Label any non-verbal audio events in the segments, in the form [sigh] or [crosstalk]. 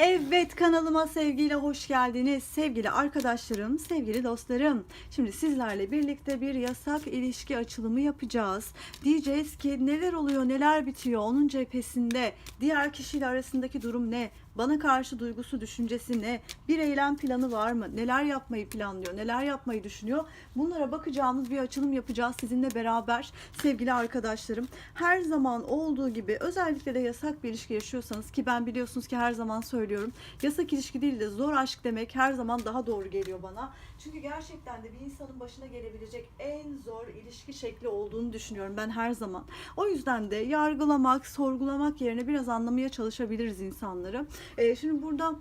Evet kanalıma sevgiyle hoş geldiniz. Sevgili arkadaşlarım, sevgili dostlarım. Şimdi sizlerle birlikte bir yasak ilişki açılımı yapacağız. Diyeceğiz ki neler oluyor, neler bitiyor, onun cephesinde, diğer kişiyle arasındaki durum ne? Bana karşı duygusu, düşüncesi ne? Bir eylem planı var mı? Neler yapmayı planlıyor? Neler yapmayı düşünüyor? Bunlara bakacağımız bir açılım yapacağız sizinle beraber sevgili arkadaşlarım. Her zaman olduğu gibi özellikle de yasak bir ilişki yaşıyorsanız ki ben biliyorsunuz ki her zaman söylüyorum. Yasak ilişki değil de zor aşk demek her zaman daha doğru geliyor bana. Çünkü gerçekten de bir insanın başına gelebilecek en zor ilişki şekli olduğunu düşünüyorum ben her zaman. O yüzden de yargılamak, sorgulamak yerine biraz anlamaya çalışabiliriz insanları. Ee, şimdi burada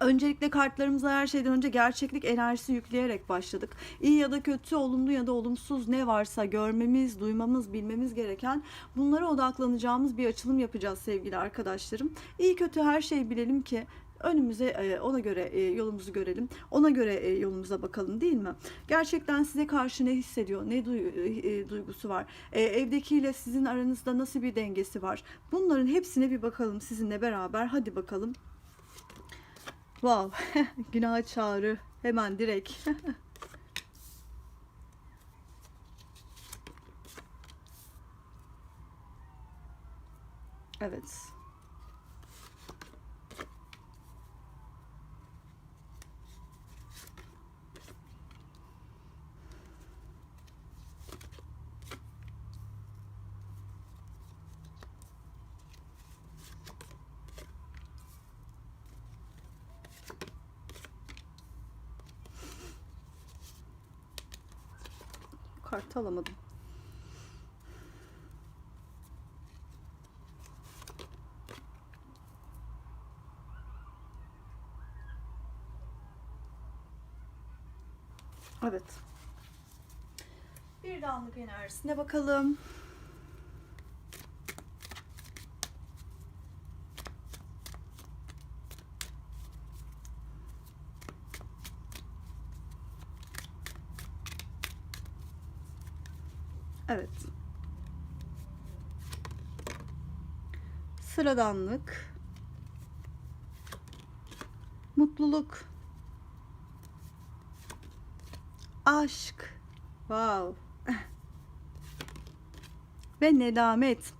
Öncelikle kartlarımıza her şeyden önce gerçeklik enerjisi yükleyerek başladık. İyi ya da kötü, olumlu ya da olumsuz ne varsa görmemiz, duymamız, bilmemiz gereken bunlara odaklanacağımız bir açılım yapacağız sevgili arkadaşlarım. İyi kötü her şeyi bilelim ki önümüze e, ona göre e, yolumuzu görelim. Ona göre e, yolumuza bakalım değil mi? Gerçekten size karşı ne hissediyor? Ne duy- duygusu var? Evdekiyle sizin aranızda nasıl bir dengesi var? Bunların hepsine bir bakalım sizinle beraber. Hadi bakalım. Wow. [laughs] Günah çağrı. Hemen direkt. [laughs] evet. Evet. Bir de anlık enerjisine bakalım. Evet. Sıradanlık. Mutluluk. Aşk. Wow. [laughs] Ve nedamet.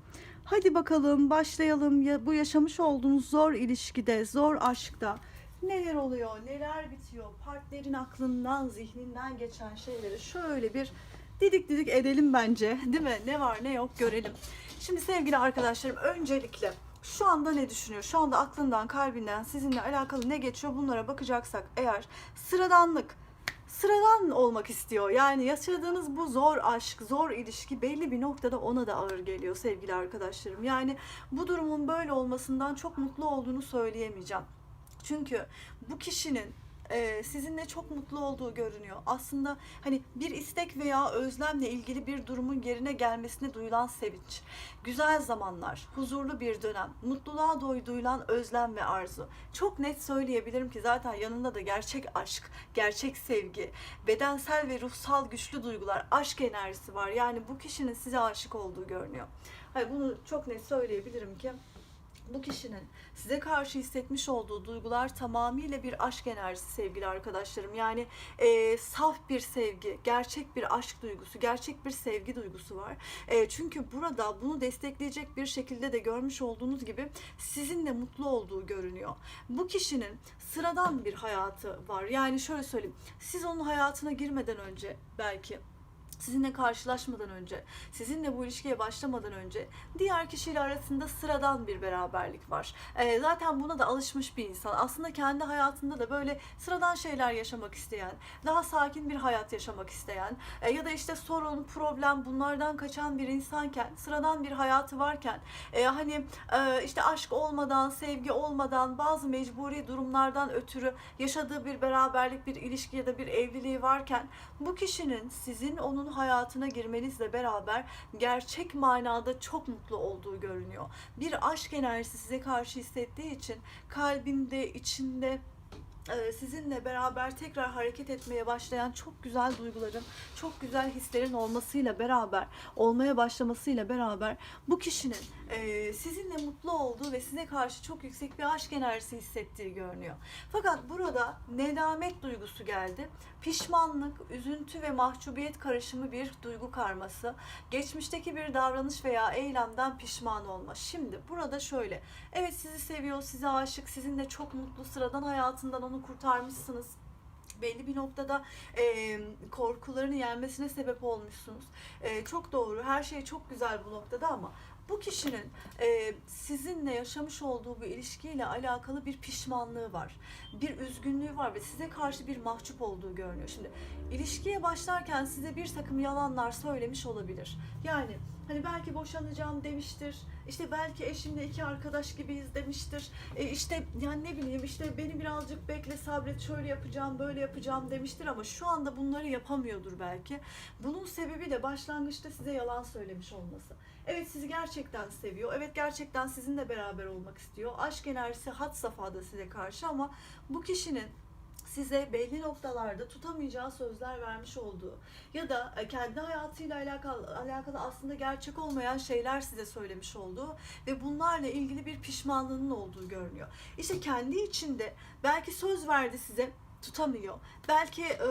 Hadi bakalım başlayalım ya bu yaşamış olduğunuz zor ilişkide, zor aşkta neler oluyor, neler bitiyor, partnerin aklından, zihninden geçen şeyleri şöyle bir didik didik edelim bence. Değil mi? Ne var ne yok görelim. Şimdi sevgili arkadaşlarım öncelikle şu anda ne düşünüyor? Şu anda aklından, kalbinden sizinle alakalı ne geçiyor? Bunlara bakacaksak eğer sıradanlık, sıradan olmak istiyor. Yani yaşadığınız bu zor aşk, zor ilişki belli bir noktada ona da ağır geliyor sevgili arkadaşlarım. Yani bu durumun böyle olmasından çok mutlu olduğunu söyleyemeyeceğim. Çünkü bu kişinin e, sizinle çok mutlu olduğu görünüyor. Aslında hani bir istek veya özlemle ilgili bir durumun yerine gelmesine duyulan sevinç, güzel zamanlar, huzurlu bir dönem, mutluluğa doy duyulan özlem ve arzu. Çok net söyleyebilirim ki zaten yanında da gerçek aşk, gerçek sevgi, bedensel ve ruhsal güçlü duygular, aşk enerjisi var. Yani bu kişinin size aşık olduğu görünüyor. Hayır bunu çok net söyleyebilirim ki bu kişinin size karşı hissetmiş olduğu duygular tamamıyla bir aşk enerjisi sevgili arkadaşlarım. Yani e, saf bir sevgi, gerçek bir aşk duygusu, gerçek bir sevgi duygusu var. E, çünkü burada bunu destekleyecek bir şekilde de görmüş olduğunuz gibi sizinle mutlu olduğu görünüyor. Bu kişinin sıradan bir hayatı var. Yani şöyle söyleyeyim. Siz onun hayatına girmeden önce belki sizinle karşılaşmadan önce, sizinle bu ilişkiye başlamadan önce diğer kişiyle arasında sıradan bir beraberlik var. Ee, zaten buna da alışmış bir insan. Aslında kendi hayatında da böyle sıradan şeyler yaşamak isteyen, daha sakin bir hayat yaşamak isteyen e, ya da işte sorun, problem bunlardan kaçan bir insanken, sıradan bir hayatı varken e, hani e, işte aşk olmadan, sevgi olmadan, bazı mecburi durumlardan ötürü yaşadığı bir beraberlik, bir ilişki ya da bir evliliği varken bu kişinin sizin onun hayatına girmenizle beraber gerçek manada çok mutlu olduğu görünüyor. Bir aşk enerjisi size karşı hissettiği için kalbinde, içinde e, sizinle beraber tekrar hareket etmeye başlayan çok güzel duyguların, çok güzel hislerin olmasıyla beraber, olmaya başlamasıyla beraber bu kişinin sizinle mutlu olduğu ve size karşı çok yüksek bir aşk enerjisi hissettiği görünüyor. Fakat burada nedamet duygusu geldi. Pişmanlık, üzüntü ve mahcubiyet karışımı bir duygu karması. Geçmişteki bir davranış veya eylemden pişman olma. Şimdi burada şöyle. Evet sizi seviyor, size aşık, sizinle çok mutlu, sıradan hayatından onu kurtarmışsınız belli bir noktada e, korkularını yenmesine sebep olmuşsunuz. E, çok doğru, her şey çok güzel bu noktada ama bu kişinin e, sizinle yaşamış olduğu bir ilişkiyle alakalı bir pişmanlığı var. Bir üzgünlüğü var ve size karşı bir mahcup olduğu görünüyor. Şimdi ilişkiye başlarken size bir takım yalanlar söylemiş olabilir. Yani hani belki boşanacağım demiştir. İşte belki eşimle iki arkadaş gibiyiz demiştir. E işte yani ne bileyim işte beni birazcık bekle sabret şöyle yapacağım böyle yapacağım demiştir ama şu anda bunları yapamıyordur belki. Bunun sebebi de başlangıçta size yalan söylemiş olması. Evet sizi gerçekten seviyor. Evet gerçekten sizinle beraber olmak istiyor. Aşk enerjisi had safhada size karşı ama bu kişinin size belli noktalarda tutamayacağı sözler vermiş olduğu ya da e, kendi hayatıyla alakalı, alakalı aslında gerçek olmayan şeyler size söylemiş olduğu ve bunlarla ilgili bir pişmanlığının olduğu görünüyor. İşte kendi içinde belki söz verdi size tutamıyor. Belki e,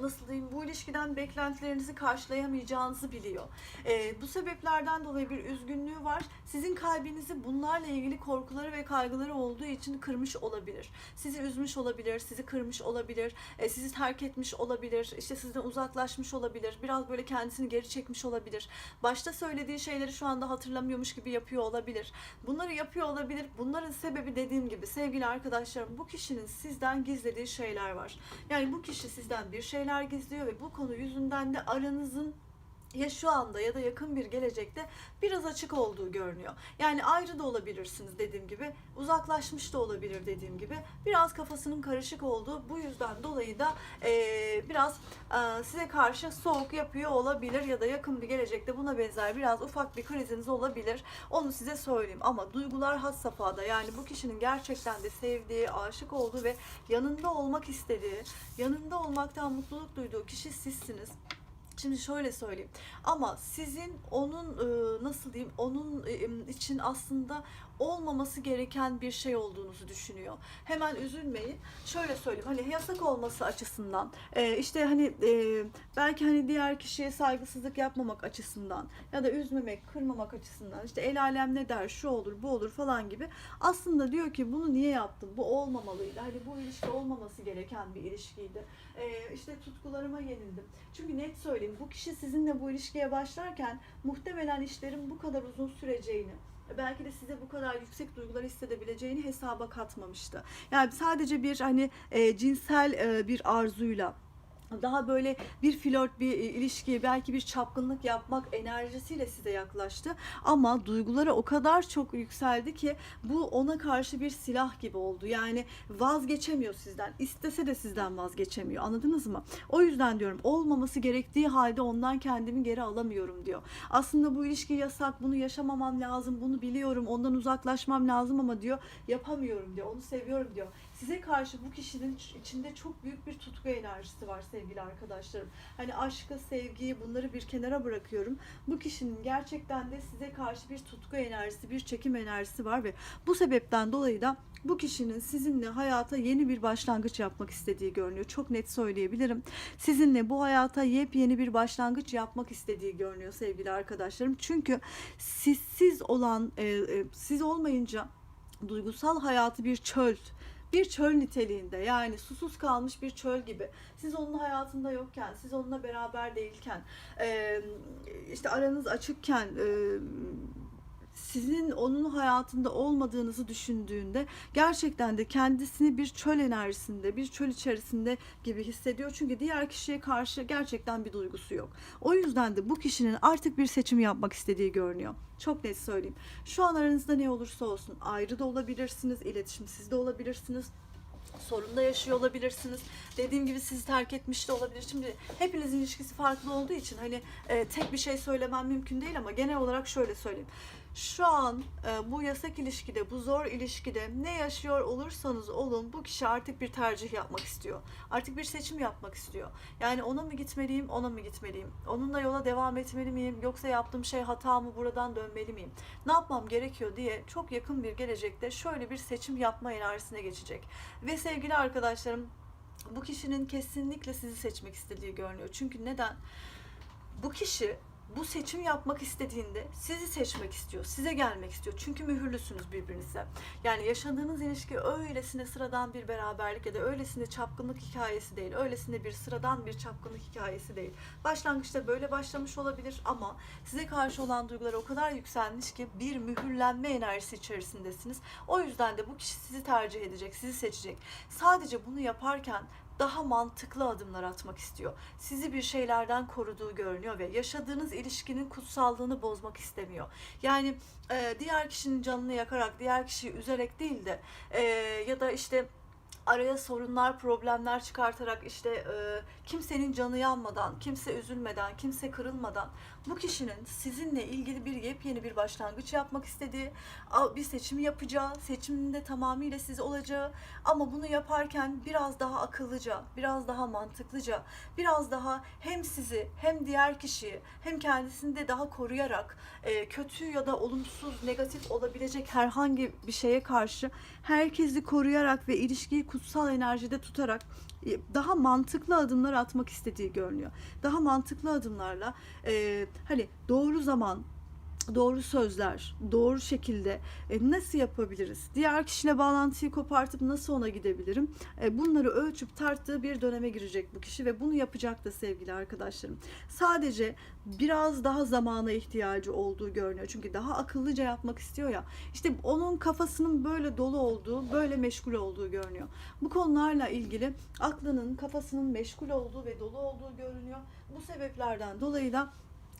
nasıl bu ilişkiden beklentilerinizi karşılayamayacağınızı biliyor. Ee, bu sebeplerden dolayı bir üzgünlüğü var. Sizin kalbinizi bunlarla ilgili korkuları ve kaygıları olduğu için kırmış olabilir. Sizi üzmüş olabilir, sizi kırmış olabilir, e, sizi terk etmiş olabilir, işte sizden uzaklaşmış olabilir, biraz böyle kendisini geri çekmiş olabilir. Başta söylediği şeyleri şu anda hatırlamıyormuş gibi yapıyor olabilir. Bunları yapıyor olabilir. Bunların sebebi dediğim gibi sevgili arkadaşlarım bu kişinin sizden gizlediği şeyler var. Yani bu kişi sizden bir şeyler gizliyor ve bu konu yüzünden de aranızın ya şu anda ya da yakın bir gelecekte biraz açık olduğu görünüyor. Yani ayrı da olabilirsiniz dediğim gibi, uzaklaşmış da olabilir dediğim gibi. Biraz kafasının karışık olduğu bu yüzden dolayı da eee, biraz eee, size karşı soğuk yapıyor olabilir ya da yakın bir gelecekte buna benzer biraz ufak bir kriziniz olabilir. Onu size söyleyeyim ama duygular has safhada yani bu kişinin gerçekten de sevdiği, aşık olduğu ve yanında olmak istediği, yanında olmaktan mutluluk duyduğu kişi sizsiniz. Şimdi şöyle söyleyeyim. Ama sizin onun e, nasıl diyeyim onun e, için aslında olmaması gereken bir şey olduğunuzu düşünüyor. Hemen üzülmeyin. Şöyle söyleyeyim. Hani yasak olması açısından e, işte hani e, belki hani diğer kişiye saygısızlık yapmamak açısından ya da üzmemek, kırmamak açısından işte el alem ne der, şu olur, bu olur falan gibi. Aslında diyor ki bunu niye yaptım? Bu olmamalıydı. Hani bu ilişki olmaması gereken bir ilişkiydi. E, işte tutkularıma yenildim. Çünkü net söyleyeyim bu kişi sizinle bu ilişkiye başlarken muhtemelen işlerin bu kadar uzun süreceğini belki de size bu kadar yüksek duygular hissedebileceğini hesaba katmamıştı. Yani sadece bir hani e, cinsel e, bir arzuyla daha böyle bir flört, bir e, ilişki, belki bir çapkınlık yapmak enerjisiyle size yaklaştı. Ama duyguları o kadar çok yükseldi ki bu ona karşı bir silah gibi oldu. Yani vazgeçemiyor sizden. İstese de sizden vazgeçemiyor. Anladınız mı? O yüzden diyorum olmaması gerektiği halde ondan kendimi geri alamıyorum diyor. Aslında bu ilişki yasak, bunu yaşamamam lazım, bunu biliyorum, ondan uzaklaşmam lazım ama diyor yapamıyorum diyor. Onu seviyorum diyor. Size karşı bu kişinin içinde çok büyük bir tutku enerjisi var sevgili arkadaşlarım. Hani aşkı, sevgiyi bunları bir kenara bırakıyorum. Bu kişinin gerçekten de size karşı bir tutku enerjisi, bir çekim enerjisi var ve bu sebepten dolayı da bu kişinin sizinle hayata yeni bir başlangıç yapmak istediği görünüyor. Çok net söyleyebilirim. Sizinle bu hayata yepyeni bir başlangıç yapmak istediği görünüyor sevgili arkadaşlarım. Çünkü sizsiz olan, e, e, siz olmayınca duygusal hayatı bir çöl, bir çöl niteliğinde yani susuz kalmış bir çöl gibi. Siz onun hayatında yokken, siz onunla beraber değilken, işte aranız açıkken, sizin onun hayatında olmadığınızı düşündüğünde gerçekten de kendisini bir çöl enerjisinde, bir çöl içerisinde gibi hissediyor. Çünkü diğer kişiye karşı gerçekten bir duygusu yok. O yüzden de bu kişinin artık bir seçim yapmak istediği görünüyor. Çok net söyleyeyim. Şu an aranızda ne olursa olsun ayrı da olabilirsiniz, iletişimsiz de olabilirsiniz sorunda yaşıyor olabilirsiniz. Dediğim gibi sizi terk etmiş de olabilir. Şimdi hepinizin ilişkisi farklı olduğu için hani e, tek bir şey söylemem mümkün değil ama genel olarak şöyle söyleyeyim. Şu an e, bu yasak ilişkide, bu zor ilişkide ne yaşıyor olursanız olun bu kişi artık bir tercih yapmak istiyor. Artık bir seçim yapmak istiyor. Yani ona mı gitmeliyim, ona mı gitmeliyim? Onunla yola devam etmeli miyim yoksa yaptığım şey hata mı buradan dönmeli miyim? Ne yapmam gerekiyor diye çok yakın bir gelecekte şöyle bir seçim yapma enerjisine geçecek. Ve sevgili arkadaşlarım bu kişinin kesinlikle sizi seçmek istediği görünüyor. Çünkü neden? Bu kişi bu seçim yapmak istediğinde sizi seçmek istiyor, size gelmek istiyor. Çünkü mühürlüsünüz birbirinize. Yani yaşadığınız ilişki öylesine sıradan bir beraberlik ya da öylesine çapkınlık hikayesi değil. Öylesine bir sıradan bir çapkınlık hikayesi değil. Başlangıçta böyle başlamış olabilir ama size karşı olan duygular o kadar yükselmiş ki bir mühürlenme enerjisi içerisindesiniz. O yüzden de bu kişi sizi tercih edecek, sizi seçecek. Sadece bunu yaparken daha mantıklı adımlar atmak istiyor. Sizi bir şeylerden koruduğu görünüyor ve yaşadığınız ilişkinin kutsallığını bozmak istemiyor. Yani e, diğer kişinin canını yakarak, diğer kişiyi üzerek değil de e, ya da işte araya sorunlar, problemler çıkartarak işte e, kimsenin canı yanmadan, kimse üzülmeden, kimse kırılmadan bu kişinin sizinle ilgili bir yepyeni bir başlangıç yapmak istediği, bir seçim yapacağı, seçiminde tamamıyla siz olacağı ama bunu yaparken biraz daha akıllıca, biraz daha mantıklıca, biraz daha hem sizi hem diğer kişiyi hem kendisini de daha koruyarak e, kötü ya da olumsuz, negatif olabilecek herhangi bir şeye karşı herkesi koruyarak ve ilişkiyi kutsal enerjide tutarak daha mantıklı adımlar atmak istediği görünüyor. Daha mantıklı adımlarla e, hani doğru zaman, doğru sözler, doğru şekilde e, nasıl yapabiliriz? Diğer kişiyle bağlantıyı kopartıp nasıl ona gidebilirim? E, bunları ölçüp tarttığı bir döneme girecek bu kişi ve bunu yapacak da sevgili arkadaşlarım. Sadece biraz daha zamana ihtiyacı olduğu görünüyor. Çünkü daha akıllıca yapmak istiyor ya. İşte onun kafasının böyle dolu olduğu, böyle meşgul olduğu görünüyor. Bu konularla ilgili aklının, kafasının meşgul olduğu ve dolu olduğu görünüyor. Bu sebeplerden dolayı da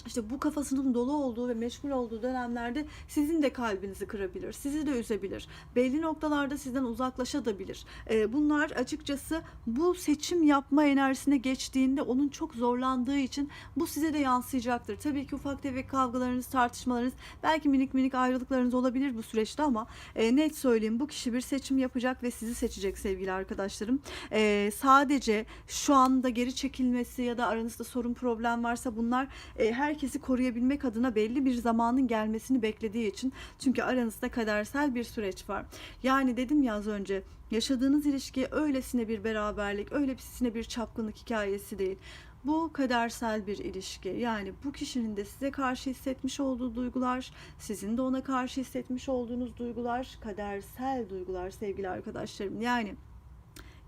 işte bu kafasının dolu olduğu ve meşgul olduğu dönemlerde sizin de kalbinizi kırabilir, sizi de üzebilir. Belli noktalarda sizden uzaklaşabilir. Ee, bunlar açıkçası bu seçim yapma enerjisine geçtiğinde onun çok zorlandığı için bu size de yansıyacaktır. Tabii ki ufak tefek kavgalarınız, tartışmalarınız, belki minik minik ayrılıklarınız olabilir bu süreçte ama e, net söyleyeyim bu kişi bir seçim yapacak ve sizi seçecek sevgili arkadaşlarım. Ee, sadece şu anda geri çekilmesi ya da aranızda sorun problem varsa bunlar e, herkesi koruyabilmek adına belli bir zamanın gelmesini beklediği için çünkü aranızda kadersel bir süreç var. Yani dedim ya az önce yaşadığınız ilişki öylesine bir beraberlik, öylesine bir çapkınlık hikayesi değil. Bu kadersel bir ilişki. Yani bu kişinin de size karşı hissetmiş olduğu duygular, sizin de ona karşı hissetmiş olduğunuz duygular, kadersel duygular sevgili arkadaşlarım. Yani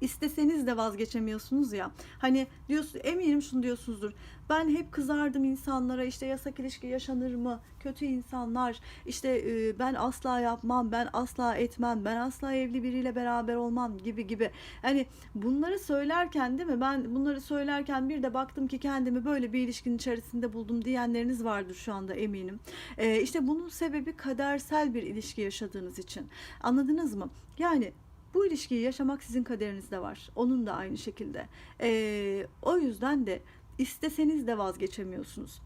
isteseniz de vazgeçemiyorsunuz ya. Hani diyorsun eminim şunu diyorsunuzdur. Ben hep kızardım insanlara işte yasak ilişki yaşanır mı? Kötü insanlar işte e, ben asla yapmam, ben asla etmem, ben asla evli biriyle beraber olmam gibi gibi. Hani bunları söylerken değil mi? Ben bunları söylerken bir de baktım ki kendimi böyle bir ilişkinin içerisinde buldum diyenleriniz vardır şu anda eminim. E, işte bunun sebebi kadersel bir ilişki yaşadığınız için. Anladınız mı? Yani bu ilişkiyi yaşamak sizin kaderinizde var. Onun da aynı şekilde. Ee, o yüzden de isteseniz de vazgeçemiyorsunuz.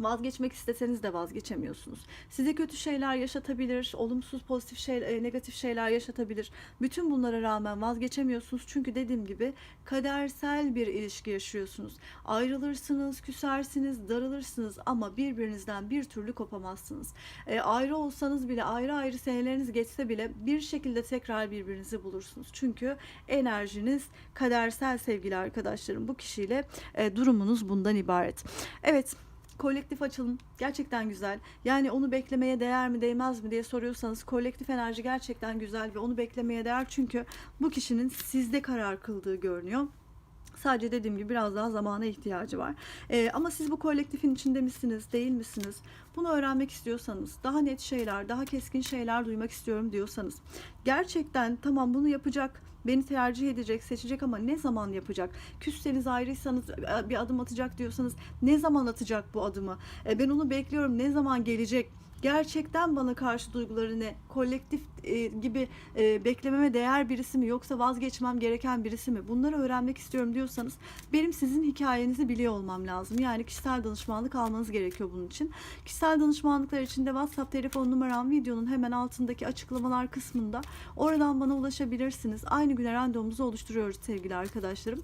Vazgeçmek isteseniz de vazgeçemiyorsunuz. Size kötü şeyler yaşatabilir, olumsuz, pozitif şey, e, negatif şeyler yaşatabilir. Bütün bunlara rağmen vazgeçemiyorsunuz. Çünkü dediğim gibi kadersel bir ilişki yaşıyorsunuz. Ayrılırsınız, küsersiniz, darılırsınız ama birbirinizden bir türlü kopamazsınız. E, ayrı olsanız bile, ayrı ayrı seneleriniz geçse bile bir şekilde tekrar birbirinizi bulursunuz. Çünkü enerjiniz kadersel sevgili arkadaşlarım. Bu kişiyle e, durumunuz bundan ibaret. Evet kolektif açılım gerçekten güzel. Yani onu beklemeye değer mi değmez mi diye soruyorsanız kolektif enerji gerçekten güzel ve onu beklemeye değer çünkü bu kişinin sizde karar kıldığı görünüyor. Sadece dediğim gibi biraz daha zamana ihtiyacı var. Ee, ama siz bu kolektifin içinde misiniz, değil misiniz? Bunu öğrenmek istiyorsanız, daha net şeyler, daha keskin şeyler duymak istiyorum diyorsanız, gerçekten tamam bunu yapacak, beni tercih edecek, seçecek ama ne zaman yapacak? Küsseniz ayrıysanız bir adım atacak diyorsanız ne zaman atacak bu adımı? E, ben onu bekliyorum, ne zaman gelecek? Gerçekten bana karşı duyguları ne? Kolektif e, gibi e, beklememe değer birisi mi yoksa vazgeçmem gereken birisi mi? Bunları öğrenmek istiyorum diyorsanız benim sizin hikayenizi biliyor olmam lazım. Yani kişisel danışmanlık almanız gerekiyor bunun için. Kişisel danışmanlıklar için de WhatsApp telefon numaram videonun hemen altındaki açıklamalar kısmında. Oradan bana ulaşabilirsiniz. Aynı güne randevumuzu oluşturuyoruz sevgili arkadaşlarım.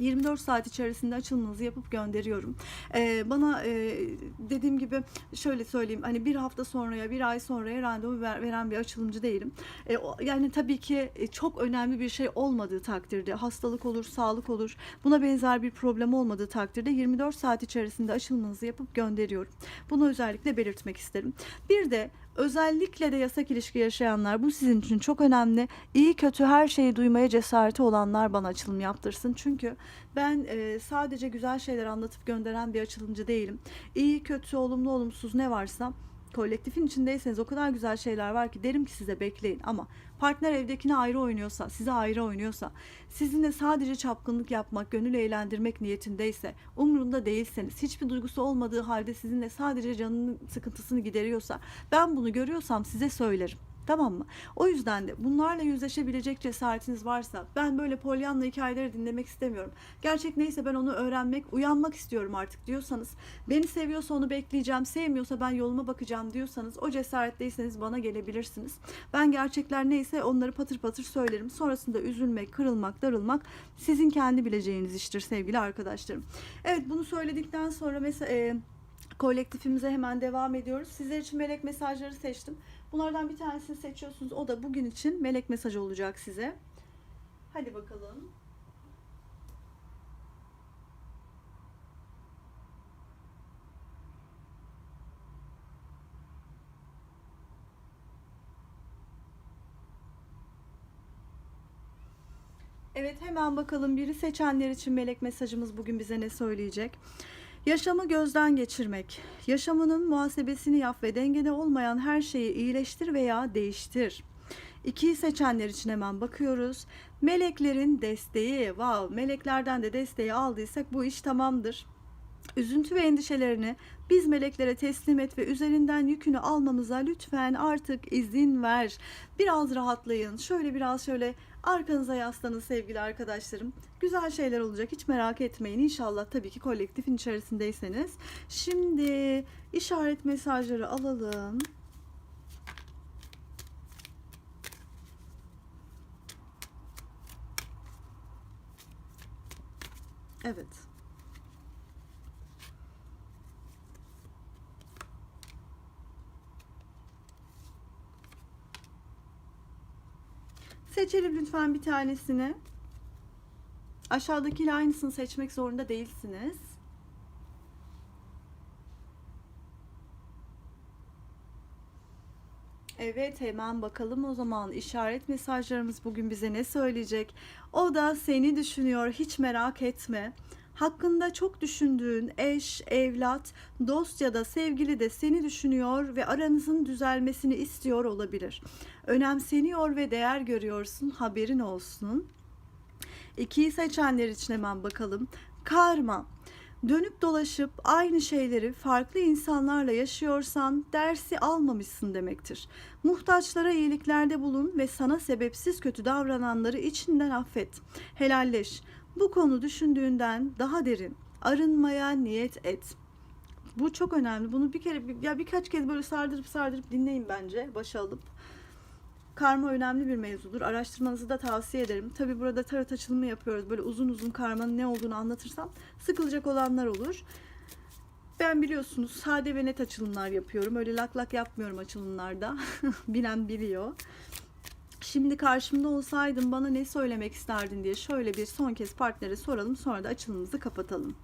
24 saat içerisinde açılımınızı yapıp gönderiyorum. Ee, bana e, dediğim gibi şöyle söyleyeyim hani bir hafta sonraya bir ay sonraya randevu ver- veren bir açılımcı değilim. E, o- yani tabii ki e, çok önemli bir şey olmadığı takdirde hastalık olur, sağlık olur buna benzer bir problem olmadığı takdirde 24 saat içerisinde açılımınızı yapıp gönderiyorum. Bunu özellikle belirtmek isterim. Bir de özellikle de yasak ilişki yaşayanlar bu sizin için çok önemli. İyi kötü her şeyi duymaya cesareti olanlar bana açılım yaptırsın. Çünkü ben e, sadece güzel şeyler anlatıp gönderen bir açılımcı değilim. İyi kötü olumlu olumsuz ne varsa kolektifin içindeyseniz o kadar güzel şeyler var ki derim ki size bekleyin ama partner evdekine ayrı oynuyorsa, size ayrı oynuyorsa, sizinle sadece çapkınlık yapmak, gönül eğlendirmek niyetindeyse, umrunda değilseniz, hiçbir duygusu olmadığı halde sizinle sadece canının sıkıntısını gideriyorsa, ben bunu görüyorsam size söylerim. Tamam mı? O yüzden de bunlarla yüzleşebilecek cesaretiniz varsa ben böyle polyanla hikayeleri dinlemek istemiyorum. Gerçek neyse ben onu öğrenmek, uyanmak istiyorum artık diyorsanız, beni seviyorsa onu bekleyeceğim, sevmiyorsa ben yoluma bakacağım diyorsanız o cesaretteyseniz bana gelebilirsiniz. Ben gerçekler neyse onları patır patır söylerim. Sonrasında üzülmek, kırılmak, darılmak sizin kendi bileceğiniz iştir sevgili arkadaşlarım. Evet bunu söyledikten sonra mesela e, kolektifimize hemen devam ediyoruz. Sizler için melek mesajları seçtim. Bunlardan bir tanesini seçiyorsunuz. O da bugün için melek mesajı olacak size. Hadi bakalım. Evet hemen bakalım biri seçenler için melek mesajımız bugün bize ne söyleyecek? Yaşamı gözden geçirmek. Yaşamının muhasebesini yap ve dengede olmayan her şeyi iyileştir veya değiştir. İkiyi seçenler için hemen bakıyoruz. Meleklerin desteği. Wow, meleklerden de desteği aldıysak bu iş tamamdır. Üzüntü ve endişelerini biz meleklere teslim et ve üzerinden yükünü almamıza lütfen artık izin ver. Biraz rahatlayın. Şöyle biraz şöyle arkanıza yaslanın sevgili arkadaşlarım. Güzel şeyler olacak hiç merak etmeyin. İnşallah tabii ki kolektifin içerisindeyseniz. Şimdi işaret mesajları alalım. Evet. Seçelim lütfen bir tanesini. Aşağıdakiyle aynısını seçmek zorunda değilsiniz. Evet hemen bakalım o zaman işaret mesajlarımız bugün bize ne söyleyecek? O da seni düşünüyor hiç merak etme. Hakkında çok düşündüğün eş, evlat, dost ya da sevgili de seni düşünüyor ve aranızın düzelmesini istiyor olabilir. Önemseniyor ve değer görüyorsun haberin olsun. İkiyi seçenler için hemen bakalım. Karma. Dönüp dolaşıp aynı şeyleri farklı insanlarla yaşıyorsan dersi almamışsın demektir. Muhtaçlara iyiliklerde bulun ve sana sebepsiz kötü davrananları içinden affet. Helalleş. Bu konu düşündüğünden daha derin. Arınmaya niyet et. Bu çok önemli. Bunu bir kere ya birkaç kez böyle sardırıp sardırıp dinleyin bence başa alıp. Karma önemli bir mevzudur. Araştırmanızı da tavsiye ederim. Tabi burada tarot açılımı yapıyoruz. Böyle uzun uzun karmanın ne olduğunu anlatırsam sıkılacak olanlar olur. Ben biliyorsunuz sade ve net açılımlar yapıyorum. Öyle lak lak yapmıyorum açılımlarda. [laughs] Bilen biliyor. Şimdi karşımda olsaydın bana ne söylemek isterdin diye şöyle bir son kez partnere soralım. Sonra da açılımımızı kapatalım.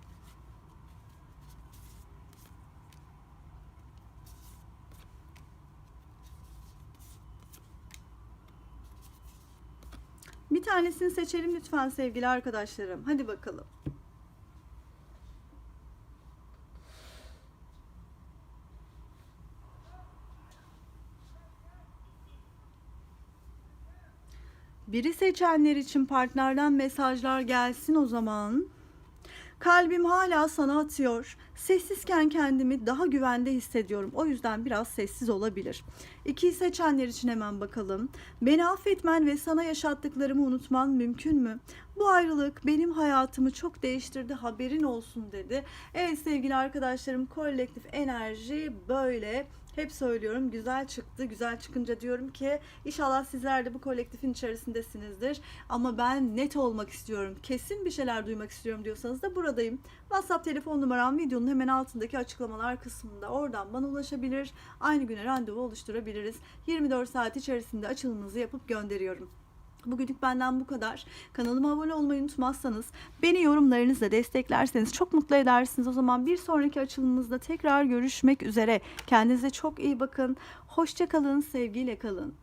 Bir tanesini seçelim lütfen sevgili arkadaşlarım. Hadi bakalım. Biri seçenler için partnerden mesajlar gelsin o zaman. Kalbim hala sana atıyor. Sessizken kendimi daha güvende hissediyorum. O yüzden biraz sessiz olabilir. İkiyi seçenler için hemen bakalım. Beni affetmen ve sana yaşattıklarımı unutman mümkün mü? Bu ayrılık benim hayatımı çok değiştirdi haberin olsun dedi. Evet sevgili arkadaşlarım kolektif enerji böyle. Hep söylüyorum güzel çıktı. Güzel çıkınca diyorum ki inşallah sizler de bu kolektifin içerisindesinizdir. Ama ben net olmak istiyorum. Kesin bir şeyler duymak istiyorum diyorsanız da buradayım. WhatsApp telefon numaram videonun hemen altındaki açıklamalar kısmında. Oradan bana ulaşabilir. Aynı güne randevu oluşturabiliriz. 24 saat içerisinde açılımınızı yapıp gönderiyorum. Bugünlük benden bu kadar. Kanalıma abone olmayı unutmazsanız, beni yorumlarınızla desteklerseniz çok mutlu edersiniz. O zaman bir sonraki açılımımızda tekrar görüşmek üzere. Kendinize çok iyi bakın. Hoşça kalın, sevgiyle kalın.